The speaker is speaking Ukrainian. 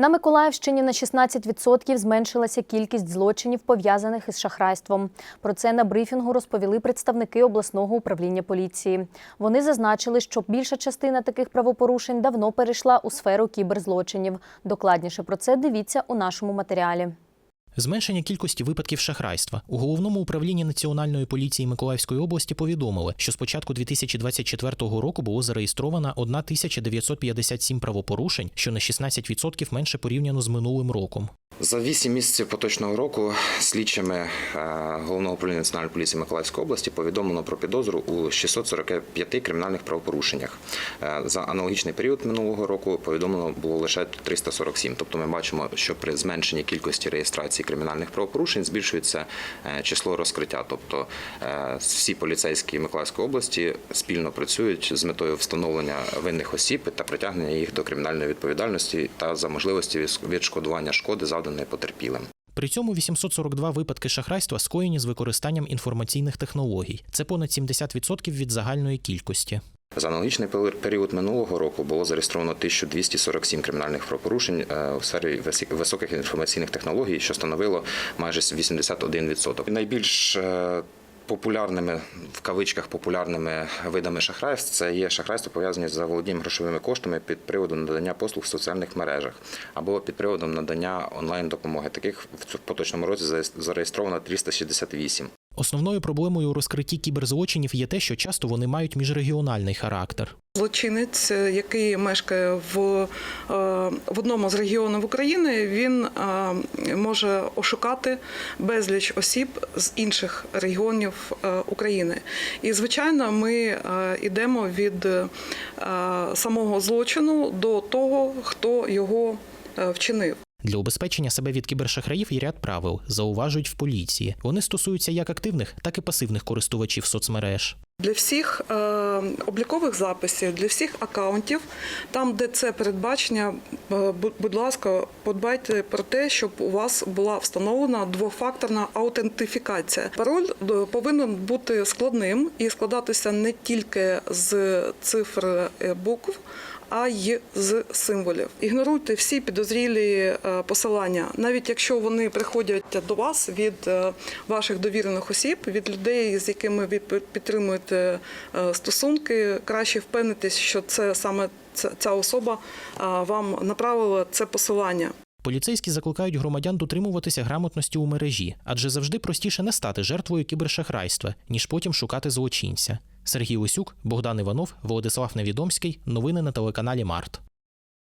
На Миколаївщині на 16% зменшилася кількість злочинів, пов'язаних із шахрайством. Про це на брифінгу розповіли представники обласного управління поліції. Вони зазначили, що більша частина таких правопорушень давно перейшла у сферу кіберзлочинів. Докладніше про це дивіться у нашому матеріалі. Зменшення кількості випадків шахрайства у головному управлінні Національної поліції Миколаївської області повідомили, що з початку 2024 року було зареєстровано 1957 правопорушень, що на 16% менше порівняно з минулим роком. За 8 місяців поточного року слідчими е, головного управління національної поліції Миколаївської області повідомлено про підозру у 645 кримінальних правопорушеннях. Е, За аналогічний період минулого року повідомлено було лише 347. Тобто ми бачимо, що при зменшенні кількості реєстрації кримінальних правопорушень збільшується е, число розкриття. Тобто всі поліцейські Миколаївської області спільно працюють з метою встановлення винних осіб та притягнення їх до кримінальної відповідальності та за можливості відшкодування шкоди завданої потерпілим. При цьому 842 випадки шахрайства скоєні з використанням інформаційних технологій. Це понад 70% від загальної кількості. За аналогічний період минулого року було зареєстровано 1247 кримінальних правопорушень е, у сфері висі- високих інформаційних технологій, що становило майже 81%. Найбільш е, Популярними в кавичках популярними видами шахрайств це є шахрайство пов'язані з заволодінням грошовими коштами під приводом надання послуг в соціальних мережах або під приводом надання онлайн допомоги. Таких в поточному році зареєс- зареєстровано 368. Основною проблемою у розкритті кіберзлочинів є те, що часто вони мають міжрегіональний характер. Злочинець, е, який мешкає в, е, в одному з регіонів України, він е, може ошукати безліч осіб з інших регіонів України. І, звичайно, ми йдемо від самого злочину до того, хто його вчинив. Для убезпечення себе від кібершахраїв є ряд правил, зауважують в поліції. Вони стосуються як активних, так і пасивних користувачів соцмереж. Для всіх е, облікових записів, для всіх акаунтів, там, де це передбачення, е, будь ласка, подбайте про те, щоб у вас була встановлена двофакторна аутентифікація. Пароль е, повинен бути складним і складатися не тільки з цифр букв. А й з символів. Ігноруйте всі підозрілі посилання, навіть якщо вони приходять до вас від ваших довірених осіб, від людей, з якими ви підтримуєте е, стосунки, краще впевнитись, що це саме ця- ця особа е, вам направила це посилання. Поліцейські закликають громадян дотримуватися грамотності у мережі, адже завжди простіше не стати жертвою кібершахрайства, ніж потім шукати злочинця. Сергій Осюк, Богдан Іванов, Володислав Невідомський. Новини на телеканалі Март.